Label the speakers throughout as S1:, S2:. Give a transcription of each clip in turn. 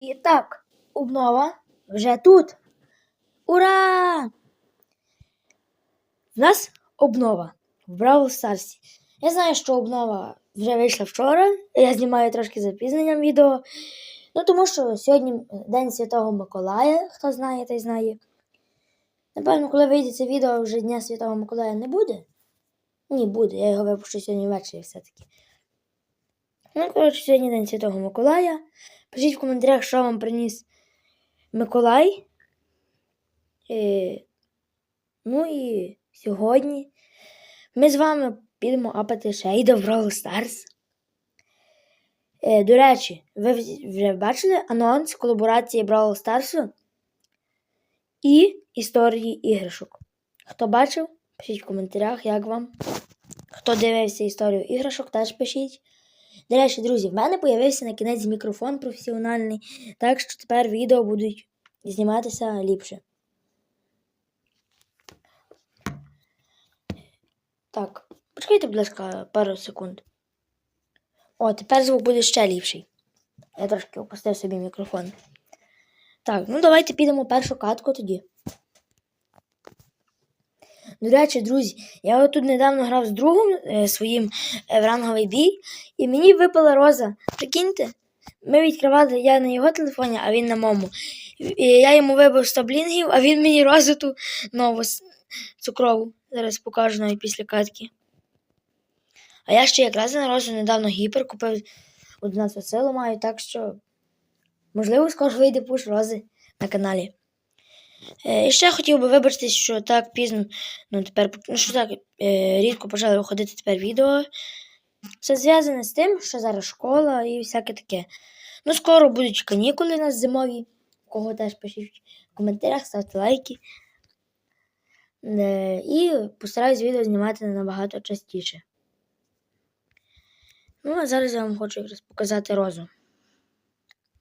S1: І так, обнова вже тут. Ура! В нас обнова в Бравл Старсі. Я знаю, що обнова вже вийшла вчора. Я знімаю трошки запізненням відео. Ну, тому що сьогодні День Святого Миколая, хто знає, той знає. Напевно, коли вийде це відео, вже Дня Святого Миколая не буде. Ні, буде, я його випущу сьогодні ввечері все-таки. Ну, коротше, сьогодні День Святого Миколая. Пишіть в коментарях, що вам приніс Миколай. Е, ну і сьогодні ми з вами підемо апати Шейда в Brawl Stars. Е, до речі, ви вже бачили анонс колаборації Brawl Stars і історії іграшок. Хто бачив, пишіть в коментарях, як вам. Хто дивився історію іграшок, теж пишіть. До речі, друзі, в мене з'явився на кінець мікрофон професіональний, так що тепер відео будуть зніматися ліпше. Так, почекайте, будь ласка, пару секунд. О, тепер звук буде ще ліпший. Я трошки опустив собі мікрофон. Так, ну давайте підемо першу катку тоді. До речі, друзі, я тут недавно грав з другом е, своїм е, в ранговий бій, і мені випала роза. Прикиньте, ми відкривали я на його телефоні, а він на моєму. І я йому вибив 100 блінгів, а він мені розу ту нову цукрову. Зараз покажу навіть після катки. А я ще якраз на розу недавно гіпер купив 11 силу маю, так що можливо скоро вийде пуш рози на каналі. Е, І ще хотів би вибачитись, що так пізно, ну тепер ну, що так е, рідко почали виходити тепер відео. Це зв'язане з тим, що зараз школа і всяке таке. Ну, скоро будуть канікули у нас зимові. Кого теж пишіть в коментарях, ставте лайки. Е, І постараюсь відео знімати набагато частіше. Ну, а зараз я вам хочу якраз показати розу.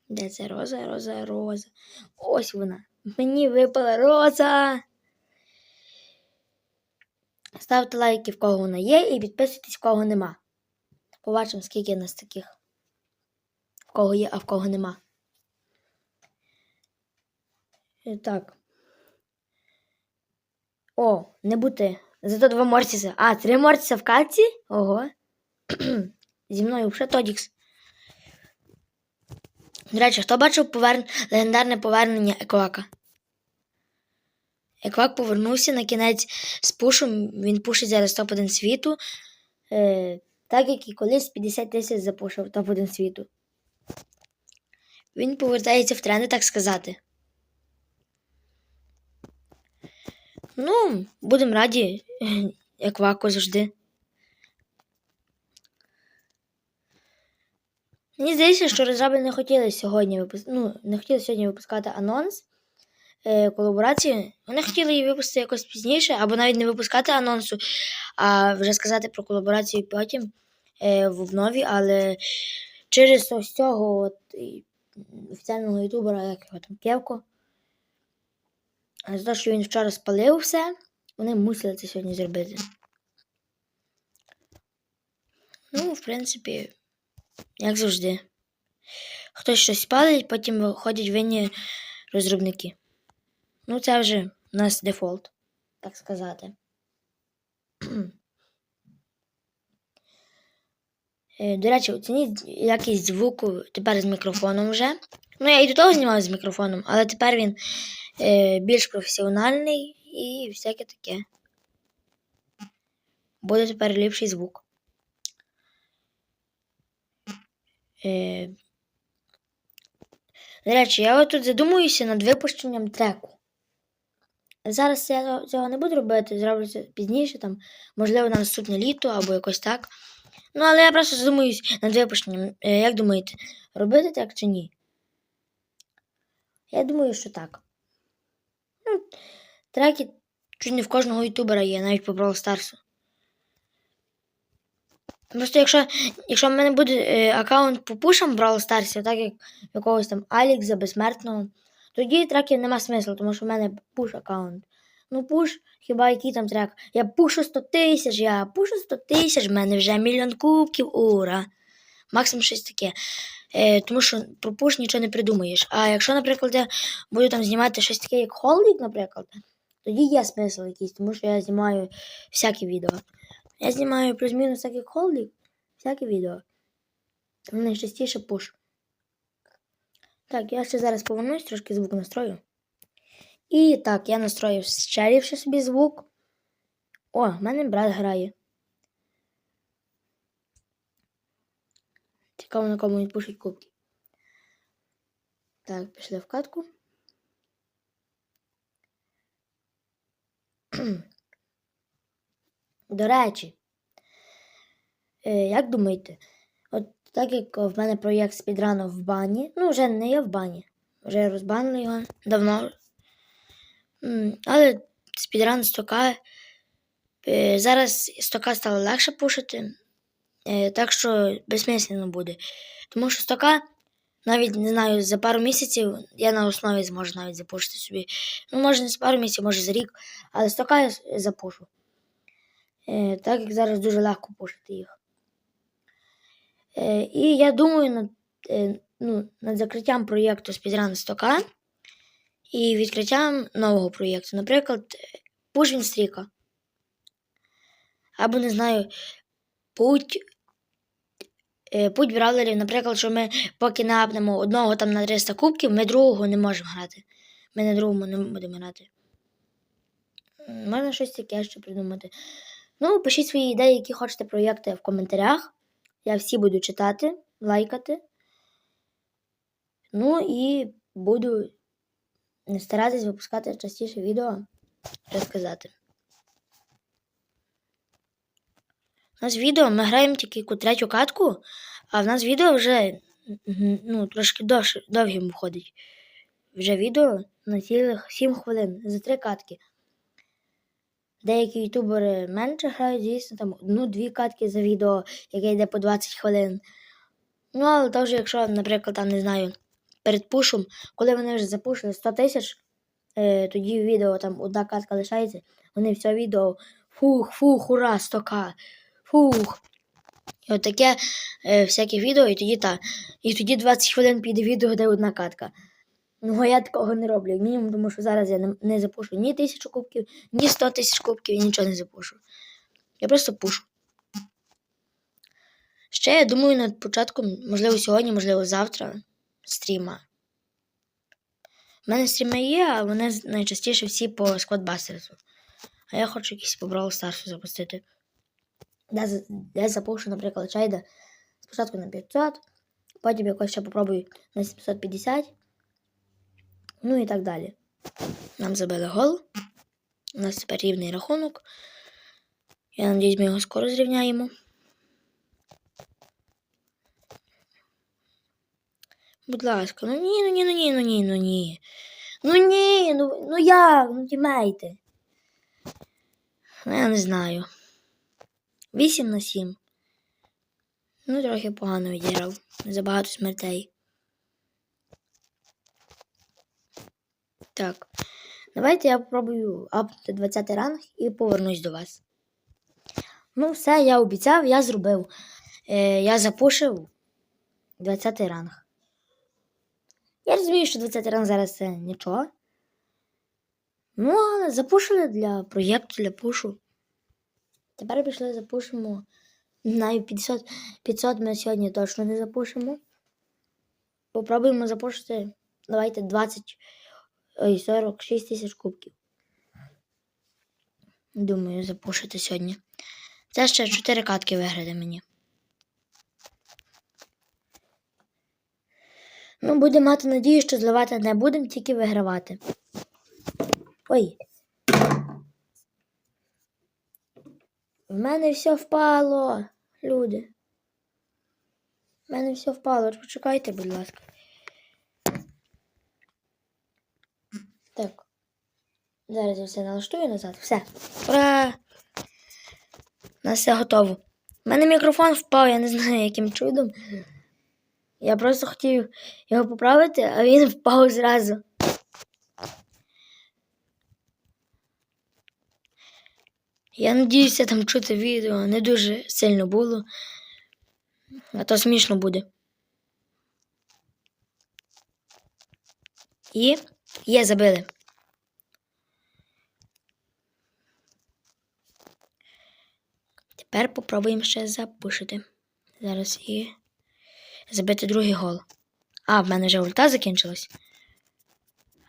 S1: Де це роза, роза, роза? Ось вона. Мені випала роза. Ставте лайки, в кого вона є, і підписуйтесь, в кого нема. Побачимо, скільки нас таких. В кого є, а в кого нема. І так. О, не бути. Зато два Мортіса. А, три Мортіса в катці? Ого. Зі мною вже Тодікс. До речі, хто бачив повер... легендарне повернення Еквака? Еквак повернувся на кінець з пушем. Він пушить зараз топ-1 світу. Е, так як і колись 50 тисяч запушив топ-1 світу. Він повертається в тренди, так сказати. Ну, будемо раді, Екваку завжди. Мені здається, що розраби не хотіли сьогодні випус... ну, не хотіли сьогодні випускати анонс е, колаборації. Вони хотіли її випустити якось пізніше, або навіть не випускати анонсу, а вже сказати про колаборацію потім е, в обнові, але через ось цього от, офіціального ютубера, як його там Кевко, за те, що він вчора спалив все, вони мусили це сьогодні зробити. Ну, в принципі, як завжди. Хтось щось палить, потім виходять винні розробники. Ну, це вже у нас дефолт, так сказати. Е, До речі, оцініть якість звуку тепер з мікрофоном вже. Ну, я і до того знімав з мікрофоном, але тепер він е, більш професіональний і всяке таке. Буде тепер ліпший звук. Е, До речі, я отут задумуюся над випущенням треку. Зараз я цього- цього не буду робити, зроблю це пізніше, там, можливо, на наступне літо або якось так. Ну, але я просто задумуюсь над випущенням. Е, Як думаєте, робити так чи ні? Я думаю, що так. Ну, треки чуть не в кожного ютубера є, навіть по Brawl Старсу. Просто якщо, якщо в мене буде е, аккаунт по пушам Brawl Stars, так як якогось там Алікса безсмертного, тоді треків нема смислу, тому що в мене пуш аккаунт. Ну пуш, хіба який там трек? Я пушу 100 тисяч, я пушу 100 тисяч, в мене вже мільйон кубків, ура. максимум щось таке. Е, тому що про пуш нічого не придумаєш. А якщо, наприклад, я буду там знімати щось таке, як холдик, наприклад, тоді є смисл якийсь, тому що я знімаю всякі відео. Я знімаю плюс-мінус як холдик, всякі відео. Найчастіше пуш. Так, я ще зараз повернусь, трошки звук настрою. І так, я настроїв щерівши собі звук. О, в мене брат грає. Цікаво, на кому він пушить кубки. Так, пішли в катку. До речі, е, як думаєте, от так як в мене проєкт спідрану в бані, ну вже не є в бані, вже розбанили його давно. Але спідран стока. е, Зараз стока стало легше пушити, е, так що безсмислено буде. Тому що стока, навіть не знаю, за пару місяців я на основі зможу навіть запушити собі. Ну, може, не за пару місяців, може за рік, але стока я запушу. Е, Так як зараз дуже легко пушити їх. Е, І я думаю над, е, ну, над закриттям проєкту спідран стока і відкриттям нового проєкту. Наприклад, Push Вінстріка. Або не знаю, путь. Путь бравлерів, наприклад, що ми поки не апнемо одного там на 300 кубків, ми другого не можемо грати. Ми на другому не будемо грати. Можна щось таке ще придумати. Ну, пишіть свої ідеї, які хочете проєкти в коментарях. Я всі буду читати, лайкати. Ну і буду старатись випускати частіше відео, розказати. У нас відео ми граємо тільки третю катку, а в нас відео вже ну, трошки довше, довгим виходить. Вже відео на цілих 7 хвилин за три катки. Деякі ютубери менше грають, звісно, там одну-дві катки за відео, яке йде по 20 хвилин. Ну, але теж, якщо, наприклад, там, не знаю, перед пушем, коли вони вже запушили 100 тисяч, е, тоді відео там одна катка лишається, вони все відео фух, фух, ура, 100к, фух. І от таке е, всяке відео, і тоді та. І тоді 20 хвилин піде відео, де одна катка. Ну, а я такого не роблю, як мінімум, тому що зараз я не, запушу ні тисячу кубків, ні 100 тисяч кубків, і нічого не запушу. Я просто пушу. Ще я думаю над початком, можливо, сьогодні, можливо, завтра стріма. У мене стріми є, а вони найчастіше всі по складбастерсу. А я хочу якийсь по Brawl Старсу запустити. За- де запушу, наприклад, чайда спочатку на 500, потім якось ще попробую на 750. Ну і так далі. Нам забили гол. У нас тепер рівний рахунок. Я надіюсь, ми його скоро зрівняємо. Будь ласка, ну ні, ну ні, ну ні, ну ні, ну ні. Ну ні, ну, ну як, ну тімейте. Ну, я не знаю. 8 на 7. Ну, трохи погано відіграв. Забагато смертей. Так. Давайте я попробую апнути 20 ранг і повернусь до вас. Ну, все, я обіцяв, я зробив. Е, я запушив 20 ранг. Я розумію, що 20 ранг зараз це нічого. Ну, але запушили для проєкту, для пушу. Тепер пішли запушимо. Знаю, 500, 500 ми сьогодні точно не запушимо. Попробуємо запушити, давайте 20, ой, 46 тисяч кубків. Думаю, запушити сьогодні. Це ще 4 катки виграти мені. Ну, будемо мати надію, що зливати не будемо, тільки вигравати. Ой. В мене все впало, люди. В мене все впало. Почекайте, будь ласка. Так. Зараз я все налаштую назад. Все. Ура! У все готово. У мене мікрофон впав, я не знаю, яким чудом. Я просто хотів його поправити, а він впав зразу. Я надіюся, там чути відео не дуже сильно було. А то смішно буде. І є, забили. Тепер попробуємо ще запушити. Зараз і забити другий гол. А, в мене вже ульта закінчилась.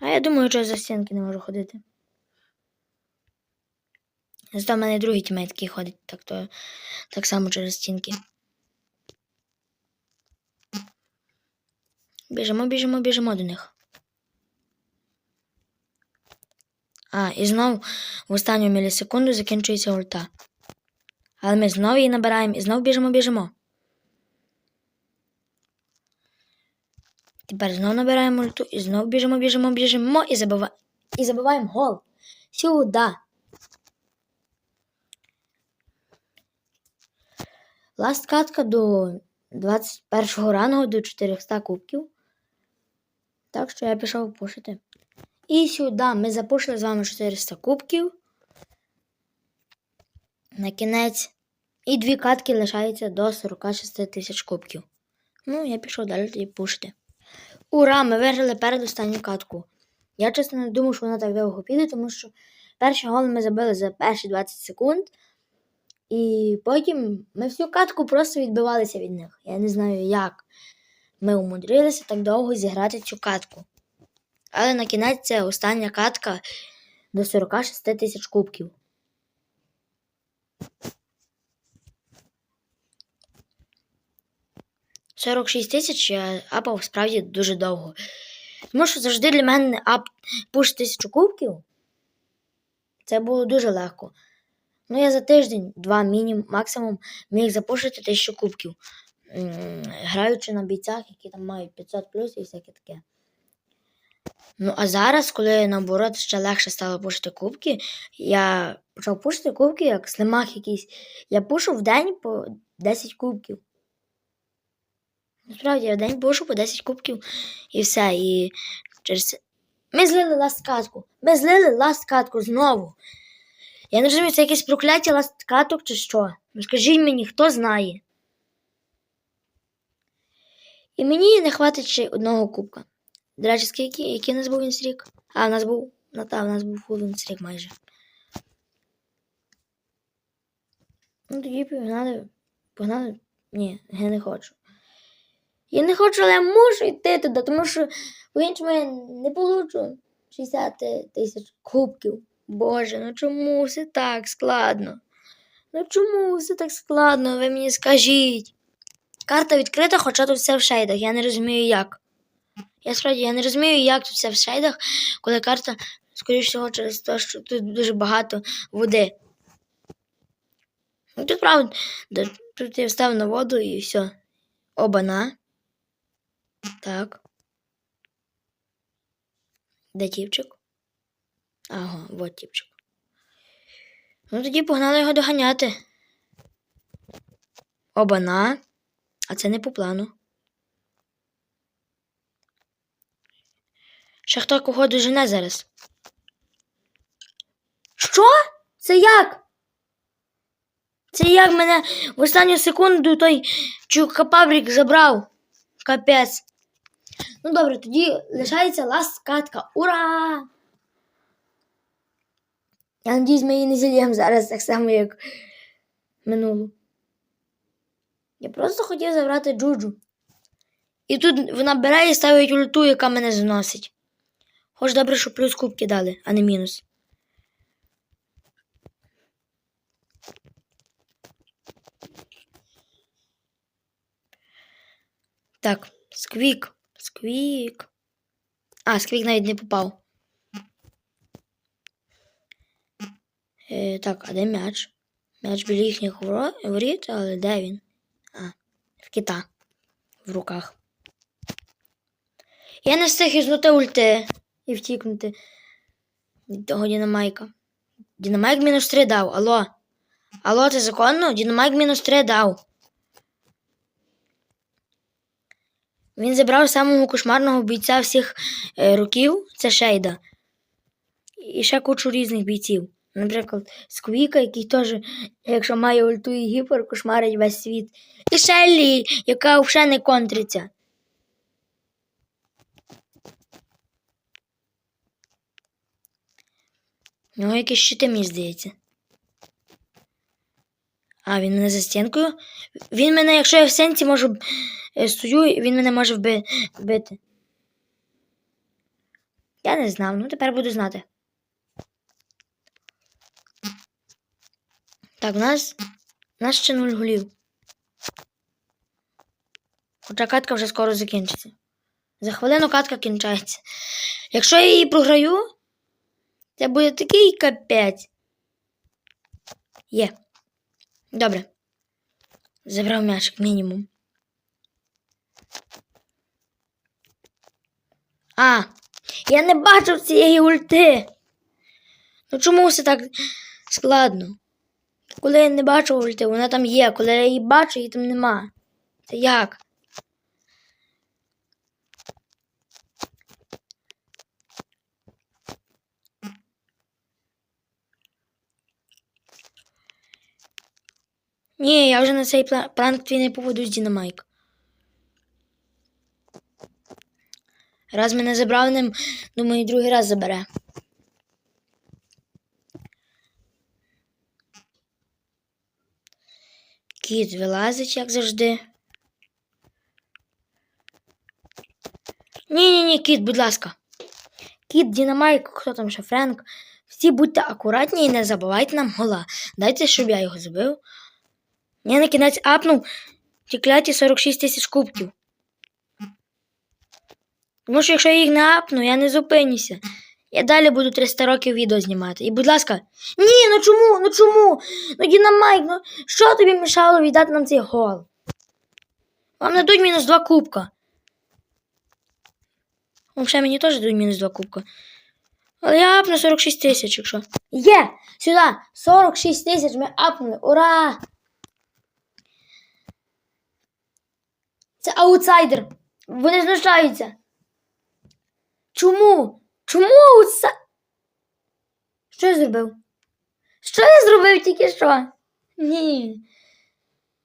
S1: А я думаю, що за стінки не можу ходити. Зато в мене другий тімейт такий ходить, так, то, так само через стінки. Біжимо, біжимо, біжимо до них. А, і знов в останню мілісекунду закінчується ульта. Але ми знову її набираємо і знову біжимо, біжимо. Тепер знову набираємо ульту і знову біжимо, біжимо, біжимо і, забива... і забиваємо гол. Сюди. Ласт катка до 21 рангу до 400 кубків. Так що я пішов пушити. І сюди ми запушили з вами 400 кубків. На кінець. І дві катки лишаються до 46 тисяч кубків. Ну, я пішов далі тоді пушити. Ура! Ми виграли передостанню катку. Я чесно не думав, що вона так довго піде, тому що перший гол ми забили за перші 20 секунд. І потім ми всю катку просто відбивалися від них. Я не знаю, як ми умудрилися так довго зіграти цю катку. Але на кінець це остання катка до 46 тисяч кубків. Сорок шість тисяч я апав справді дуже довго. Тому що завжди для мене ап пуш тисячу кубків. Це було дуже легко. Ну, я за тиждень, два мінімум, максимум міг запушити тисячу кубків, граючи на бійцях, які там мають 500 плюс і всяке таке. Ну, а зараз, коли наоборот ще легше стало пушити кубки, я почав пушити кубки, як слимах якийсь. Я пушу в день по 10 кубків. Насправді, я в день пушу по 10 кубків і все. І через. Ми злили ласт катку. Ми злили ласт катку знову. Я не розумію, це якесь прокляття ласт каток чи що. Ну скажіть мені, хто знає. І мені не хватить ще одного кубка. До речі, який у нас був вінстрік? А, у нас був. Ну так, у нас був фул вінстрік майже. Ну тоді погнали. Погнали. Ні, я не хочу. Я не хочу, але я мушу йти туди, тому що по-іншому я не получу 60 тисяч кубків. Боже, ну чому все так складно? Ну чому все так складно? Ви мені скажіть. Карта відкрита, хоча тут все в шейдах. Я не розумію як. Я справді я не розумію, як тут все в шейдах, коли карта, скоріш всього, через те, що тут дуже багато води. Ну, тут правда, тут я встав на воду і все. Обана. Так. Де тіпчик? Ага, вот тіпчик. Ну тоді погнали його доганяти. Обана. А це не по плану. Хто кого дожене зараз. Що? Це як? Це як мене в останню секунду той чукапабрік забрав. Капець. Ну добре, тоді лишається ласт катка. Ура! Я надіюсь, ми її не зільємо зараз так само, як минулу. Я просто хотів забрати Джуджу. І тут вона бере і ставить ульту, яка мене зносить. Хоч добре, що плюс кубки дали, а не мінус. Так, сквік. Сквік. А, сквік навіть не попав. Е, так, а де м'яч? М'яч біля їхніх воріт, але де він? А, в кита в руках. Я не встиг ізнути ульти і втікнути від того Дінамайка. Дінамайк мінус 3 дав. Алло. Алло, це законно? Дінамайк мінус 3 дав. Він забрав самого кошмарного бійця всіх е, років, це Шейда. І ще кучу різних бійців. Наприклад, Сквіка, який теж, якщо має ульту і гіпер, кошмарить весь світ. І Шеллі, яка взагалі не контриться. У нього якісь щити, мені здається. А, він мене за стінкою. Він мене, якщо я в сенсі можу е, стою, він мене може вби... вбити. Я не знав, ну тепер буду знати. Так, у нас, у нас ще нуль голів. Хоча катка вже скоро закінчиться. За хвилину катка кінчається. Якщо я її програю, це буде такий капець. Є. Добре. Забрав м'ячик мінімум. А, я не бачив цієї ульти. Ну чому все так складно? Коли я не бачу ульти, вона там є. Коли я її бачу, її там нема. Це як? Ні, я вже на цей пранк твій не поведусь, Дінамайк. Раз мене забрав ним, думаю, другий раз забере. Кіт вилазить, як завжди. Ні, ні, ні, кіт, будь ласка. Кіт, Дінамайк, хто там ще Френк. Всі будьте акуратні і не забувайте нам гола. Дайте, щоб я його забив. Я на кінець апнув ті кляті 46 тисяч кубків. Тому що якщо я їх не апну, я не зупинюся. Я далі буду 300 років відео знімати. І, будь ласка, ні, ну чому? Ну чому? Ну Дінамайк, ну що тобі мішало віддати нам цей гол? Вам дадуть мінус 2 кубка. Взагалі мені теж дадуть мінус 2 кубка. Але я апну 46 тисяч, якщо. Є! Сюди! 46 тисяч ми апнули! Ура! Це аутсайдер. Вони знущаються. Чому? Чому аутсайдер? Що я зробив? Що я зробив тільки що? Ні.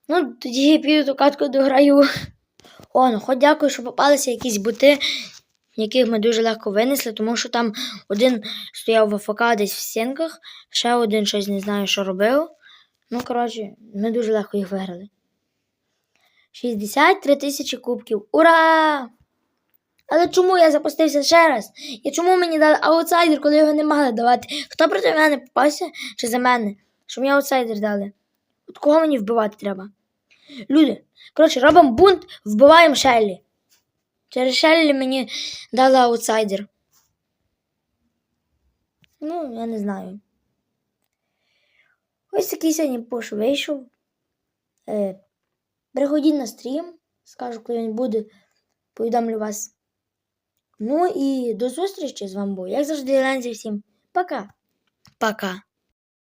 S1: Ну, тоді я піду ту катку дограю. О, ну хоч дякую, що попалися якісь боти, яких ми дуже легко винесли, тому що там один стояв в АФК десь в стінках, ще один щось не знаю, що робив. Ну, коротше, ми дуже легко їх виграли. 63 тисячі кубків. Ура! Але чому я запустився ще раз? І чому мені дали аутсайдер, коли його не могли давати? Хто проти мене попався чи за мене? Що мені аутсайдер дали? От кого мені вбивати треба? Люди, коротше, робимо бунт, вбиваємо Шеллі. Через Шеллі мені дали аутсайдер. Ну, я не знаю. Ось такий сьогодні пош вийшов. Е, Приходіть на стрім, скажу, коли він буде, повідомлю вас. Ну і до зустрічі з вами був. Як завжди, Лензі всім. Пока. Пока.